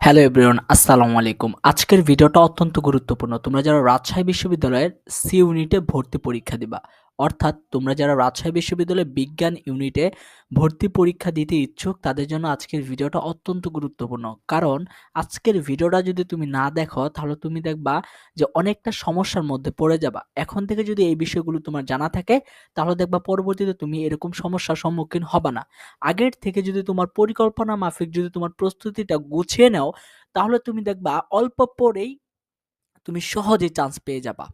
Hello everyone আসসালামু আলাইকুম। আজকের ভিডিওটা অত্যন্ত গুরুত্বপূর্ণ। তোমরা যারা রাজশাহী বিশ্ববিদ্যালয়ের সি ইউনিটে ভর্তি পরীক্ষা দিবা অর্থাৎ তোমরা যারা রাজশাহী বিশ্ববিদ্যালয়ে বিজ্ঞান ইউনিটে ভর্তি পরীক্ষা দিতে ইচ্ছুক, তাদের জন্য আজকের ভিডিওটা অত্যন্ত গুরুত্বপূর্ণ। কারণ আজকের ভিডিওটা যদি তুমি না দেখো, তাহলে তুমি দেখবা যে অনেকটা সমস্যার মধ্যে পড়ে যাবা। এখন থেকে যদি এই বিষয়গুলো তোমার জানা থাকে, তাহলে দেখবা পরবর্তীতে তুমি এরকম সমস্যার সম্মুখীন হবা না। আগের থেকে যদি তোমার পরিকল্পনা মাফিক যদি তোমার প্রস্তুতিটা গুছিয়ে নাও, তাহলে তুমি দেখবা অল্প পরেই তুমি সহজেই চান্স পেয়ে যাবা।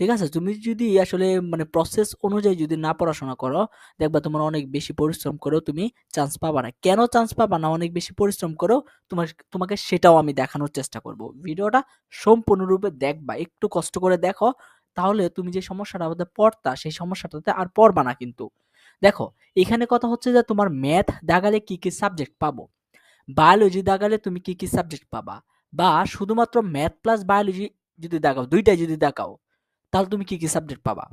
ঠিক আছে? তুমি যদি আসলে মানে প্রসেস অনুযায়ী যদি না পড়াশোনা করো, দেখবা তোমার অনেক বেশি পরিশ্রম করেও তুমি চান্স পাবা না। কেন চান্স পাবা না? অনেক বেশি পরিশ্রম করো তোমার, তোমাকে সেটাও আমি দেখানোর চেষ্টা করব। ভিডিওটা সম্পূর্ণরূপে দেখবা, একটু কষ্ট করে দেখো, তাহলে তুমি যে সমস্যাটা আমাদের পড়তা, সেই সমস্যাটাতে আর পড়বা না কিন্তু। দেখো, এখানে কথা হচ্ছে যে তোমার ম্যাথ দাগালে কি কি সাবজেক্ট পাবো? বায়োলজি দাগালে তুমি কি কি সাবজেক্ট পাবা? বা শুধুমাত্র ম্যাথ প্লাস বায়োলজি যদি দেখাও দুইটাই যদি দেখাও তাহলে তুমি কি কি সাবজেক্ট পাবা?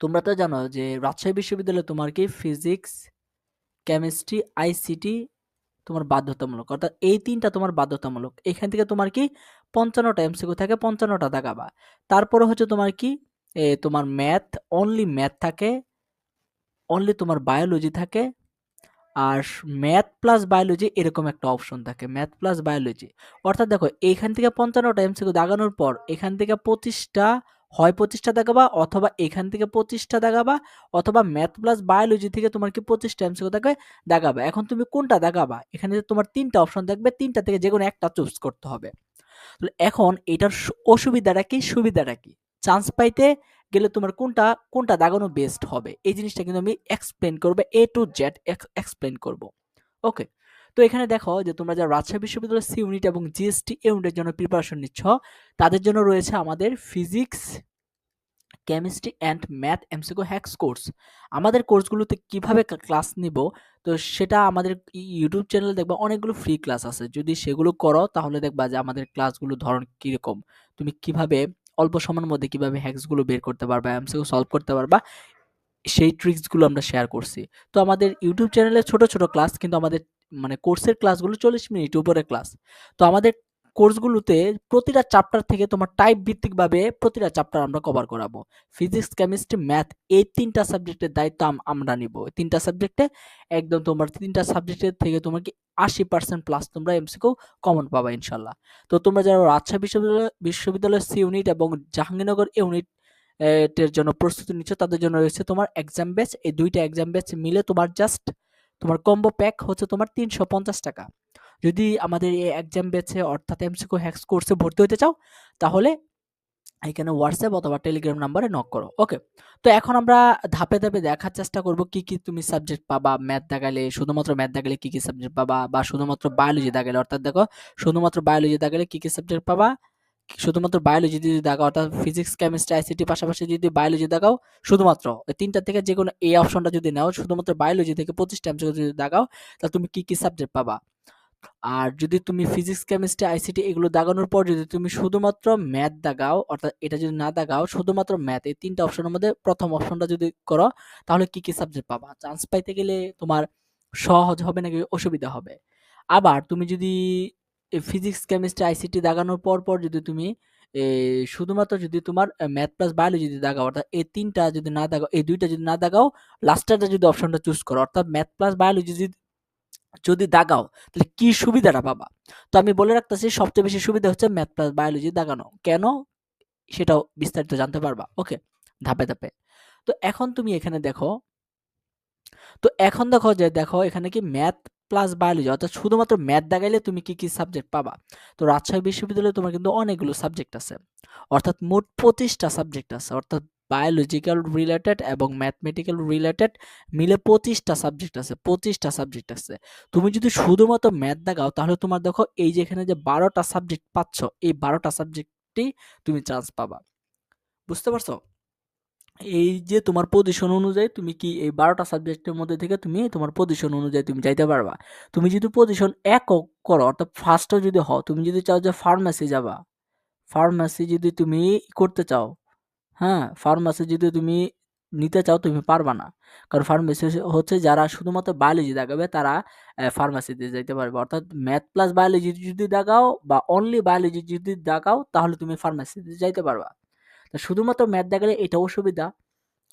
তোমরা তো জানো যে রাজশাহী বিশ্ববিদ্যালয়ে তোমার কি ফিজিক্স কেমিস্ট্রি আইসিটি তোমার বাধ্যতামূলক। অর্থাৎ এই তিনটা তোমার বাধ্যতামূলক। এখান থেকে তোমার কি পঞ্চান্নটা এমসিকিউ থাকে, পঞ্চান্নটা দেখাবা তারপরে হচ্ছে তোমার কি তোমার ম্যাথ অনলি ম্যাথ থাকে অনলি তোমার বায়োলজি থাকে, আর ম্যাথ প্লাস বায়োলজি এরকম একটা অপশন থাকে ম্যাথ প্লাস বায়োলজি অর্থাৎ দেখো এইখান থেকে পঞ্চান্নটা এমসিকিউ দাগানোর পর, এখান থেকে পঁচিশটা হয় পঁচিশটা দেখাবা অথবা এখান থেকে পঁচিশটা দেখাবা অথবা ম্যাথ প্লাস বায়োলজি থেকে তোমার কি পঁচিশটা এমসিকিউ দেখবে দেখাবা। এখন তুমি কোনটা দেখাবা? এখানে তোমার তিনটা অপশন দেখবে তিনটা থেকে যে কোনো একটা চুজ করতে হবে। এখন এটার অসুবিধাটা কি? সুবিধাটা কি? চান্স পাইতে গেলে তোমার কোনটা কোনটা দাগানো বেস্ট হবে? এই জিনিসটা কিন্তু আমি এক্সপ্লেন করব এ টু জেড এক্সপ্লেন করব। ওকে তো এখানে দেখো যে তোমরা যারা রাজশাহী বিশ্ববিদ্যালয়ের সি ইউনিট এবং জিএসটি ইউনিটের জন্য প্রিপারেশন নিচ্ছ, তাদের জন্য রয়েছে আমাদের physics chemistry and math এমসিকো hacks course আমাদের কোর্সগুলোতে কীভাবে ক্লাস নিব, তো সেটা আমাদের ইউটিউব চ্যানেলে দেখবা অনেকগুলো ফ্রি ক্লাস আছে। যদি সেগুলো করো, তাহলে দেখবা যে আমাদের ক্লাসগুলো ধরন কীরকম। তুমি কীভাবে, অল্প সময়ের মধ্যে কীভাবে হ্যাক্সগুলো বের করতে পারবা এমসিকো সলভ করতে পারবা, সেই ট্রিক্সগুলো আমরা শেয়ার করছি। তো আমাদের ইউটিউব চ্যানেলে ছোট ছোট ক্লাস কিন্তু আমাদের মানে কোর্সের ক্লাসগুলো চল্লিশ মিনিট উপরে ক্লাস তো আমাদের কোর্সগুলোতে প্রতিটা চ্যাপ্টার থেকে তোমার টাইপ ভিত্তিকভাবে প্রতিটা চ্যাপ্টার আমরা কভার করাবো। ফিজিক্স কেমিস্ট্রি ম্যাথ এই তিনটা সাবজেক্টের দায়িত্ব আমরা নিব। তিনটা সাবজেক্টে একদম তোমার তিনটা সাবজেক্টের থেকে তোমার কি আশি পার্সেন্ট প্লাস তোমরা এমসিকেও কমন পাবা ইনশাল্লাহ। তো তোমরা যারা রাজশাহী বিশ্ববিদ্যালয়, বিশ্ববিদ্যালয়ের সি ইউনিট এবং জাহাঙ্গীরনগর ইউনিট এর জন্য প্রস্তুতি নিচ্ছ, তাদের জন্য রয়েছে তোমার এক্সাম ব্যাচ এই দুইটা এক্সাম ব্যাচ মিলে তোমার জাস্ট তোমার কম্বো প্যাক হচ্ছে তোমার তিনশো পঞ্চাশ টাকা। যদি আমাদের এই এক্সাম বেছে অর্থাৎ এমসিকো হ্যাক্স কোর্সে ভর্তি হতে চাও, তাহলে এখানে হোয়াটসঅ্যাপ অথবা টেলিগ্রাম নাম্বারে নক করো ওকে তো এখন আমরা ধাপে ধাপে দেখার চেষ্টা করব কি কি তুমি সাবজেক্ট পাবা। ম্যাথ দেখালে, শুধুমাত্র ম্যাথ দেখালে কি কি সাবজেক্ট পাবা? বা শুধুমাত্র বায়োলজি দেখালে, অর্থাৎ দেখো, শুধুমাত্র বায়োলজি দেখালে কি কি সাবজেক্ট পাবা? শুধুমাত্র বায়োলজি যদি দেখাও, অর্থাৎ ফিজিক্স কেমিস্ট্রি আইসিটি পাশাপাশি যদি বায়োলজি দেখাও, শুধুমাত্র এই তিনটা থেকে যে কোনো এই অপশনটা যদি নাও, শুধুমাত্র বায়োলজি থেকে পঁচিশটা এমসিকিউ যদি দেখাও তাহলে তুমি কি কি সাবজেক্ট পাবা? আর যদি তুমি ফিজিক্স কেমিস্ট্রি আইসিটি এগুলো দাগানোর পর যদি তুমি শুধুমাত্র ম্যাথ দাগাও অর্থাৎ এটা যদি না দাগাও শুধুমাত্র ম্যাথ এই তিনটা অপশনের মধ্যে প্রথম অপশনটা যদি করো, তাহলে কি কি সাবজেক্ট পাবা? চান্স পাইতে গেলে তোমার সহজ হবে নাকি অসুবিধা হবে? আবার তুমি যদি ফিজিক্স কেমিস্ট্রি আইসিটি দাগানোর পর পর যদি তুমি শুধুমাত্র যদি তোমার ম্যাথ প্লাস বায়োলজি যদি দাগাও, অর্থাৎ এই তিনটা যদি না দাগাও, এই দুইটা যদি না দাগাও লাস্টারটা যদি অপশনটা চুজ করো, অর্থাৎ ম্যাথ প্লাস বায়োলজি যদি যদি দাগাও, তাহলে কি সুবিধাটা পাবা? তো আমি বলে রাখতেছি, সবচেয়ে বেশি সুবিধা হচ্ছে ম্যাথ প্লাস বায়োলজি দাগানো। কেন? সেটাও বিস্তারিত জানতে পারবা। ওকে ধাপে ধাপে। তো এখন তুমি এখানে দেখো, তো এখন দেখো যে, দেখো এখানে কি ম্যাথ প্লাস বায়োলজি অর্থাৎ শুধুমাত্র ম্যাথ দাগাইলে তুমি কি কি সাবজেক্ট পাবা? তো রাজশাহী বিশ্ববিদ্যালয়ে তোমার কিন্তু অনেকগুলো সাবজেক্ট আছে। অর্থাৎ মোট পঁচিশটা সাবজেক্ট আছে। অর্থাৎ বায়োলজিক্যাল রিলেটেড এবং ম্যাথমেটিক্যাল রিলেটেড মিলে পঁচিশটা সাবজেক্ট আছে, পঁচিশটা সাবজেক্ট আছে। তুমি যদি শুধুমাত্র ম্যাথ দেখাও, তাহলে তোমার দেখো এই যে এখানে যে বারোটা সাবজেক্ট পাচ্ছ, এই বারোটা সাবজেক্টই তুমি চান্স পাবা। বুঝতে পারছ? এই যে তোমার পজিশন অনুযায়ী তুমি কি এই বারোটা সাবজেক্টের মধ্যে থেকে তুমি তোমার পজিশন অনুযায়ী তুমি যাইতে পারবা। তুমি যদি পজিশন এক করো, অর্থাৎ ফার্স্টও যদি হও, তুমি যদি চাও যে ফার্মাসি যাবা ফার্মাসি যদি তুমি করতে চাও হ্যাঁ ফার্মাসি যদি তুমি নিতে চাও, তুমি পারবা না। কারণ ফার্মেসি হচ্ছে যারা শুধুমাত্র বায়োলজি দাগাবে তারা ফার্মাসিতে যেতে পারবে। অর্থাৎ ম্যাথ প্লাস বায়োলজি যদি দাগাও বা অনলি বায়োলজি যদি দাগাও তাহলে তুমি ফার্মাসিতে যাইতে পারবা। শুধুমাত্র ম্যাথ দেখালে এটা অসুবিধা।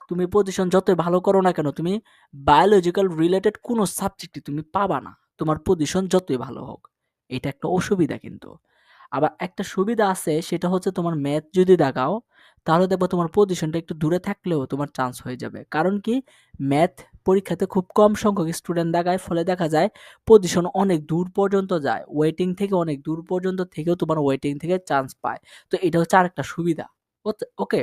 তুমি পজিশন যতই ভালো করো না কেন, তুমি বায়োলজিক্যাল রিলেটেড কোনো সাবজেক্টই তুমি পাবা না। তোমার পজিশন যতই ভালো হোক। এটা একটা অসুবিধা কিন্তু। আবার একটা সুবিধা আছে, সেটা হচ্ছে তোমার ম্যাথ যদি দেখাও, তাহলে দেখব তোমার পজিশনটা একটু দূরে থাকলেও তোমার চান্স হয়ে যাবে। কারণ কি ম্যাথ পরীক্ষাতে খুব কম সংখ্যক স্টুডেন্ট দেখায়, ফলে দেখা যায় পজিশন অনেক দূর পর্যন্ত যায়। ওয়েটিং থেকে অনেক দূর পর্যন্ত থেকেও তোমার ওয়েটিং থেকে চান্স পায়। তো এটা হচ্ছে আরেকটা সুবিধা। ওকে।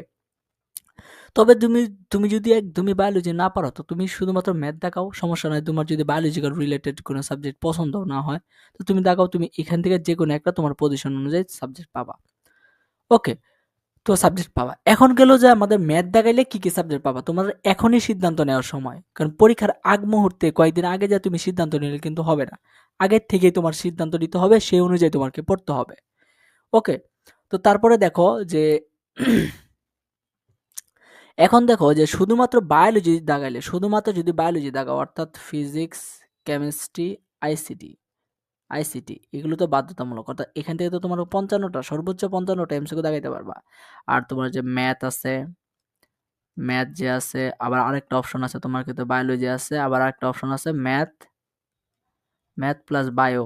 তবে তুমি তুমি যদি একদমই বায়োলজি না পারো, তো তুমি শুধুমাত্র ম্যাথ দেখাও, সমস্যা নয় তোমার যদি বায়োলজিক্যাল রিলেটেড কোনো সাবজেক্ট পছন্দ না হয়, তো তুমি দেখাও, তুমি এখান থেকে যে কোনো একটা তোমার পজিশন অনুযায়ী সাবজেক্ট পাবা। ওকে, তো সাবজেক্ট পাবা। এখন গেল যে আমাদের ম্যাথ দেখাইলে কি কি সাবজেক্ট পাবা? তোমার এখনই সিদ্ধান্ত নেওয়ার সময়। কারণ পরীক্ষার আগ মুহূর্তে, কয়েকদিন আগে যা তুমি সিদ্ধান্ত নিলে কিন্তু হবে না। আগের থেকেই তোমার সিদ্ধান্ত নিতে হবে, সেই অনুযায়ী তোমাকে পড়তে হবে। ওকে, তো তারপরে দেখো যে এখন দেখো যে শুধুমাত্র বায়োলজি দাগাইলে, শুধুমাত্র যদি বায়োলজি দাগাও, অর্থাৎ ফিজিক্স কেমিস্ট্রি আইসিটি আইসিটি এগুলো তো বাধ্যতামূলক। অর্থাৎ এখান থেকে তো তোমার পঞ্চান্নটা, সর্বোচ্চ পঞ্চান্নটা এমসিকিউ দাগাইতে পারবা। আর তোমার যে ম্যাথ আছে ম্যাথ যে আছে, আবার আরেকটা অপশন আছে তোমার কিন্তু বায়োলজি আছে, আবার আরেকটা অপশন আছে ম্যাথ ম্যাথ প্লাস বায়ো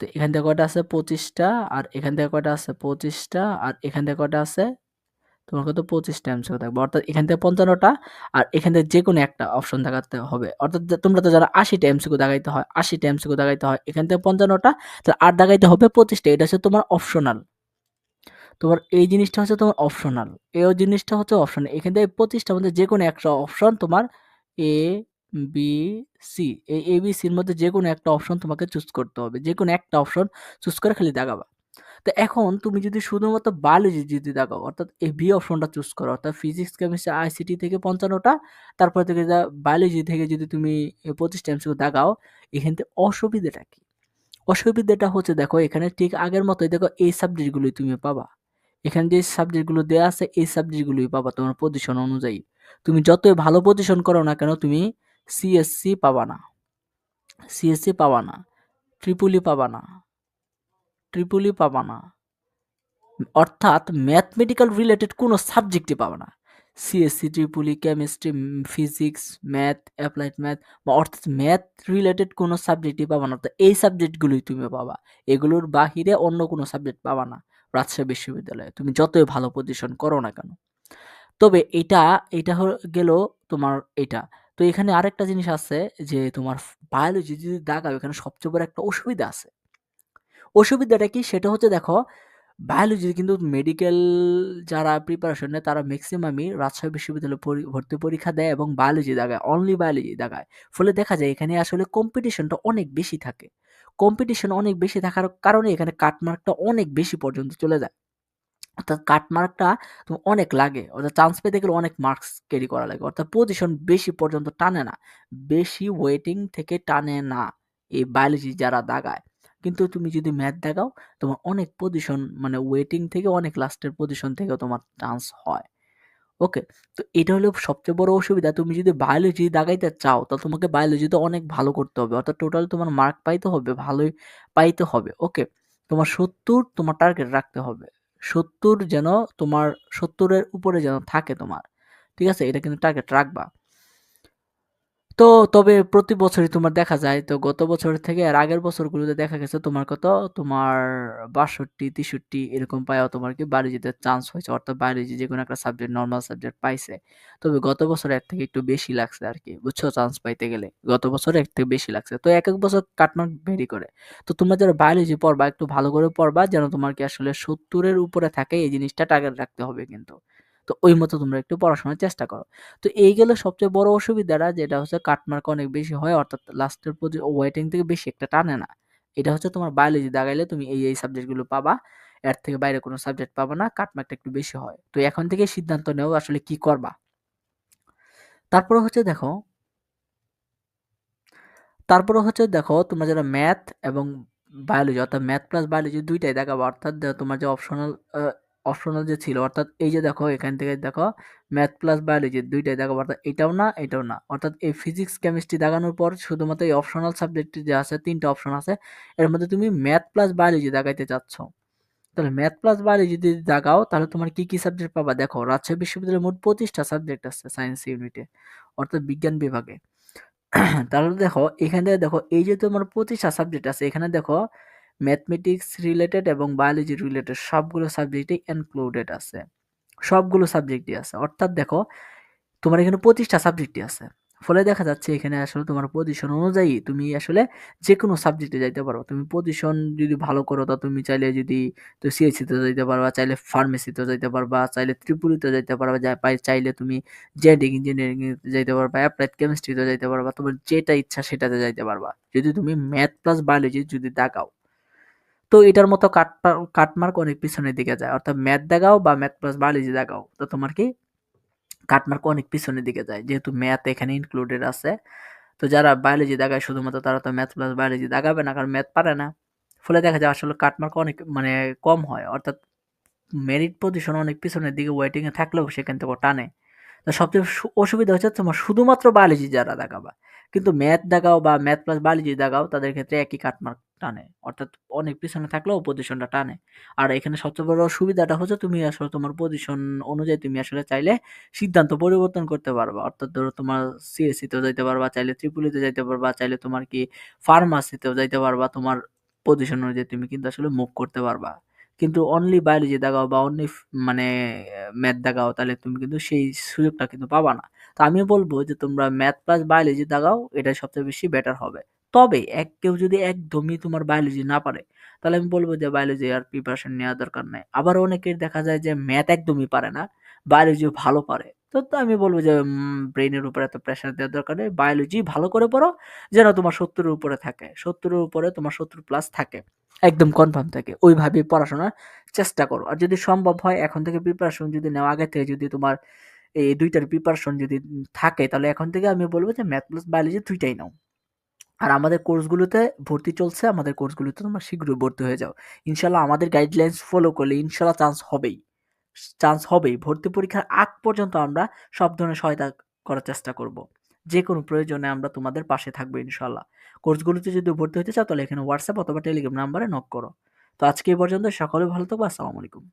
তো এখান থেকে কয়টা আছে? পঁচিশটা। আর এখান থেকে কয়টা আছে? পঁচিশটা। আর এখান থেকে কয়টা আছে? তোমার কত পঁচিশটা এমসিকিউ থাকবে। অর্থাৎ এখান থেকে পঞ্চান্নটা। আর এখান থেকে যে কোনো একটা অপশন দেখাতে হবে। অর্থাৎ তোমরা তো যারা আশিটা এমসিকিউ দেখাইতে হয় আশিটা এমসিকিউ দেখাইতে হয়, এখান থেকে পঞ্চান্নটা। তো আর দেখাইতে হবে পঁচিশটা। এটা হচ্ছে তোমার অপশনাল তোমার এই জিনিসটা হচ্ছে তোমার অপশনাল এই জিনিসটা হচ্ছে অপশনাল এখান থেকে পঁচিশটার মধ্যে যে কোনো একটা অপশন তোমার এ বি সি এই এ বি সির মধ্যে যে কোনো একটা অপশন তোমাকে চুজ করতে হবে। যে কোনো একটা অপশন চুজ করে খালি দেখাবা। তো এখন তুমি যদি শুধুমাত্র বায়োলজি যদি দেখাও, অর্থাৎ এই বি অপশনটা চুজ করো, অর্থাৎ ফিজিক্স কেমিস্ট্রি আইসিটি থেকে পঞ্চান্নটা, তারপর থেকে বায়োলজি থেকে যদি তুমি পঁচিশটা এমসিকিউ দেখাও, এখান থেকে অসুবিধাটা কি? অসুবিধাটা হচ্ছে দেখো, এখানে ঠিক আগের মতোই দেখো এই সাবজেক্টগুলোই তুমি পাবা। এখানে যে সাবজেক্টগুলো দেওয়া আছে, এই সাবজেক্টগুলোই পাবা তোমার পজিশন অনুযায়ী। তুমি যতই ভালো পজিশন করো না কেন, তুমি সিএসসি পাবা না সিএসসি পাবা না ট্রিপুলি পাবা না ট্রিপুলি পাবা না অর্থাৎ ম্যাথমেটিক্যাল রিলেটেড কোনো সাবজেক্টই পাবা না CSC ট্রিপুলি chemistry physics math applied math বা অর্থাৎ ম্যাথ রিলেটেড কোনো সাবজেক্টই পাবা না অর্থাৎ এই সাবজেক্টগুলোই তুমি পাবা। এগুলোর বাহিরে অন্য কোনো সাবজেক্ট পাবা না রাজশাহী বিশ্ববিদ্যালয়ে। তুমি যতই ভালো পজিশন করো না কেন। তবে এটা এটা গেল তোমার এটা। তো এখানে আরেকটা জিনিস আছে যে তোমার বায়োলজি যদি দাগাও এখানে সবচেয়ে বড় একটা অসুবিধা আছে। অসুবিধাটা কি? সেটা হচ্ছে দেখো বায়োলজি কিন্তু মেডিকেল যারা প্রিপারেশন নেয়, তারা ম্যাক্সিমামই রাজশাহী বিশ্ববিদ্যালয়ে ভর্তি পরীক্ষা দেয় এবং বায়োলজি দেখায় অনলি বায়োলজি দেখায়। ফলে দেখা যায় এখানে আসলে কম্পিটিশনটা অনেক বেশি থাকে। কম্পিটিশন অনেক বেশি থাকার কারণে এখানে কাটমার্কটা অনেক বেশি পর্যন্ত চলে যায়। অর্থাৎ কাটমার্কটা তোমার অনেক লাগে। অর্থাৎ চান্স পেতে গেলে অনেক মার্কস ক্যারি করা লাগে। অর্থাৎ পজিশন বেশি পর্যন্ত টানে না। বেশি ওয়েটিং থেকে টানে না এই বায়োলজি যারা দাগায়। কিন্তু তুমি যদি ম্যাথ দেখাও, তোমার অনেক পজিশন মানে ওয়েটিং থেকে অনেক লাস্টের পজিশন থেকেও তোমার চান্স হয়। ওকে তো এটা হলো সবচেয়ে বড় অসুবিধা। তুমি যদি বায়োলজি দাগাইতে চাও তো তোমাকে বায়োলজিতে অনেক ভালো করতে হবে। অর্থাৎ টোটাল তোমার মার্ক পাইতে হবে, ভালোই পাইতে হবে। ওকে তোমার সত্তর তোমার টার্গেট রাখতে হবে। সত্তর যেন তোমার সত্তরের উপরে যেন থাকে তোমার। ঠিক আছে? এটা কিন্তু টার্গেট রাখবা। তো তবে প্রতি বছরই তোমার দেখা যায়, তো গত বছর থেকে আর আগের বছরগুলোতে দেখা গেছে তোমার কত? তোমার বাষট্টি, তেষট্টি এরকম পাওয়া তোমার কি বায়োলজিতে চান্স হয়েছে, অর্থাৎ বায়োলজি যে কোনো একটা সাবজেক্ট নর্মাল সাবজেক্ট পাইছে। তবে গত বছর এর থেকে একটু বেশি লাগছে আর কি, বুঝছ? চান্স পাইতে গেলে গত বছর এর থেকে বেশি লাগছে। তো এক এক বছর কাটমার্ক ভেরি করে। তো তোমরা যারা বায়োলজি পড়বা, একটু ভালো করে পড়বা, যেন তোমার কি আসলে সত্তরের উপরে থাকে, এই জিনিসটা টার্গেট রাখতে হবে কিন্তু। তো ওই মতো তোমরা একটু পড়াশোনার চেষ্টা করো। তো এই গেলে সবচেয়ে বড় অসুবিধাটা যেটা হচ্ছে কাটমার্ক অনেক বেশি হয়, অর্থাৎ লাস্টের প্রতি ওয়েটিং থেকে বেশি একটা টানে না। এটা হচ্ছে তোমার বায়োলজি দাগাইলে তুমি এই এই সাবজেক্টগুলো পাবা, এর থেকে বাইরে কোনো সাবজেক্ট পাবা না কাটমার্কটা একটু বেশি হয়। তো এখন থেকে সিদ্ধান্ত নেও আসলে কি করবা। তারপরে হচ্ছে দেখো, তারপরে হচ্ছে দেখো তোমরা যারা ম্যাথ এবং বায়োলজি অর্থাৎ ম্যাথ প্লাস বায়োলজি দুইটাই দেখাবো, অর্থাৎ তোমার যে অপশনাল অপশনাল যে ছিল, অর্থাৎ এই যে দেখো, এখান থেকে দেখো ম্যাথ প্লাস বায়োলজি দুইটাই দেখো অর্থাৎ এটাও না এটাও না। অর্থাৎ এই ফিজিক্স কেমিস্ট্রি দেখানোর পর শুধুমাত্র এই অপশনাল সাবজেক্ট যে আছে, তিনটা অপশন আছে, এর মধ্যে তুমি ম্যাথ প্লাস বায়োলজি দেখাইতে চাচ্ছ। তাহলে ম্যাথ প্লাস বায়োলজি যদি দেখাও, তাহলে তোমার কি কি সাবজেক্ট পাবা? দেখো, রাজশাহী বিশ্ববিদ্যালয়ে মোট পঁচিশটা সাবজেক্ট আছে সায়েন্স ইউনিটে অর্থাৎ বিজ্ঞান বিভাগে। তাহলে দেখো, এখান দেখো, এই যে তোমার পঁচিশটা সাবজেক্ট আছে, এখানে দেখো ম্যাথমেটিক্স রিলেটেড এবং বায়োলজি রিলেটেড সবগুলো সাবজেক্টই ইনক্লুডেড আছে। সবগুলো সাবজেক্টই আছে। অর্থাৎ দেখো, তোমার এখানে পঁচিশটা সাবজেক্টই আছে। ফলে দেখা যাচ্ছে এখানে আসলে তোমার পজিশন অনুযায়ী তুমি আসলে যে কোনো সাবজেক্টে যাইতে পারো। তুমি পজিশন যদি ভালো করো, তা তুমি চাইলে যদি তো সিএসসিতে যাইতে পারবা চাইলে ফার্মেসিতে যাইতে পারবা চাইলে ত্রিপুরিতে যাইতে পারবা যা চাইলে তুমি জেডিং ইঞ্জিনিয়ারিং যাইতে পারবা অ্যাপ্লাইড কেমিস্ট্রিতে যাইতে পারবা তোমার যেটা ইচ্ছা সেটাতে যাইতে পারবা। যদি তুমি ম্যাথ প্লাস বায়োলজি যদি দেখাও তো এটার মতো কাট কাটমার্ক অনেক পিছনের দিকে যায়। অর্থাৎ ম্যাথ দেখাও বা ম্যাথ প্লাস বায়োলজি দেখাও, তো তোমার কি কাটমার্ক অনেক পিছনের দিকে যায়, যেহেতু ম্যাথ এখানে ইনক্লুডেড আছে। তো যারা বায়োলজি দেখায়, শুধুমাত্র তারা তো ম্যাথ প্লাস বায়োলজি দেখাবে না, কারণ ম্যাথ পারে না। ফলে দেখা যায় আসলে কাটমার্ক অনেক মানে কম হয়। অর্থাৎ মেরিট পজিশন অনেক পিছনের দিকে ওয়েটিংয়ে থাকলেও সেখান থেকে টানে। তো সবচেয়ে অসুবিধা হচ্ছে তোমার শুধুমাত্র বায়োলজি যারা দেখাবা, কিন্তু ম্যাথ দেখাও বা ম্যাথ প্লাস বায়োলজি দেখাও, তাদের ক্ষেত্রে একই কাটমার্ক টানে। অর্থাৎ অনেক পিছনে থাকলেও পজিশনটা টানে। আর এখানে সবচেয়ে বড় সুবিধাটা হচ্ছে তুমি আসলে তোমার পজিশন অনুযায়ী তুমি আসলে চাইলে সিদ্ধান্ত পরিবর্তন করতে পারবা। অর্থাৎ ধরো তোমার সিএসসিতেও যাইতে পারবা, চাইলে ত্রিপুলিতে যাইতে পারবা, চাইলে তোমার কি ফার্মাসিতেও যাইতে পারবা, তোমার পজিশন অনুযায়ী তুমি কিন্তু আসলে মুভ করতে পারবা। কিন্তু অনলি বায়োলজি দেখাও বা অনলি মানে ম্যাথ দেখাও, তাহলে তুমি কিন্তু সেই সুযোগটা কিন্তু পাবা না। তো আমি বলব যে তোমরা ম্যাথ প্লাস বায়োলজি দেখাও এটা সবচেয়ে বেশি বেটার হবে। তবে এক, কেউ যদি একদমই তোমার বায়োলজি না পারে, তাহলে আমি বলব যে বায়োলজি আর প্রিপারেশন নেওয়ার দরকার নেই। আবার অনেকের দেখা যায় যে ম্যাথ একদমই পারে না বায়োলজি ভালো পারে। তো আমি বলব যে ব্রেনের উপরে এত প্রেশার দেওয়ার দরকার নেই। বায়োলজি ভালো করে পড়ো, যেন তোমার সত্তরের উপরে থাকে। সত্তরের উপরে তোমার সত্তর প্লাস থাকে। একদম কনফার্ম থাকে। ওইভাবে পড়াশোনার চেষ্টা করো। আর যদি সম্ভব হয়, এখন থেকে প্রিপারেশন যদি নেওয়া আগে থেকে যদি তোমার এই দুইটার প্রিপারেশন যদি থাকে, তাহলে এখন থেকে আমি বলব যে ম্যাথ প্লাস বায়োলজি দুইটাই নাও। আর আমাদের কোর্সগুলোতে ভর্তি চলছে, আমাদের কোর্সগুলোতে তোমরা শীঘ্রই ভর্তি হয়ে যাও। ইনশাল্লাহ আমাদের গাইডলাইন্স ফলো করলে ইনশাল্লাহ চান্স হবেই। চান্স হবেই। ভর্তি পরীক্ষার আগ পর্যন্ত আমরা সব ধরনের সহায়তা করার চেষ্টা করব। যে কোনো প্রয়োজনে আমরা তোমাদের পাশে থাকব ইনশাল্লাহ কোর্সগুলোতে যদি ভর্তি হতে চাও তাহলে এখানে হোয়াটসঅ্যাপ অথবা টেলিগ্রাম নাম্বারে নক করো। তো আজকে এই পর্যন্ত সকলে ভালো থাকব আসসালামু আলাইকুম।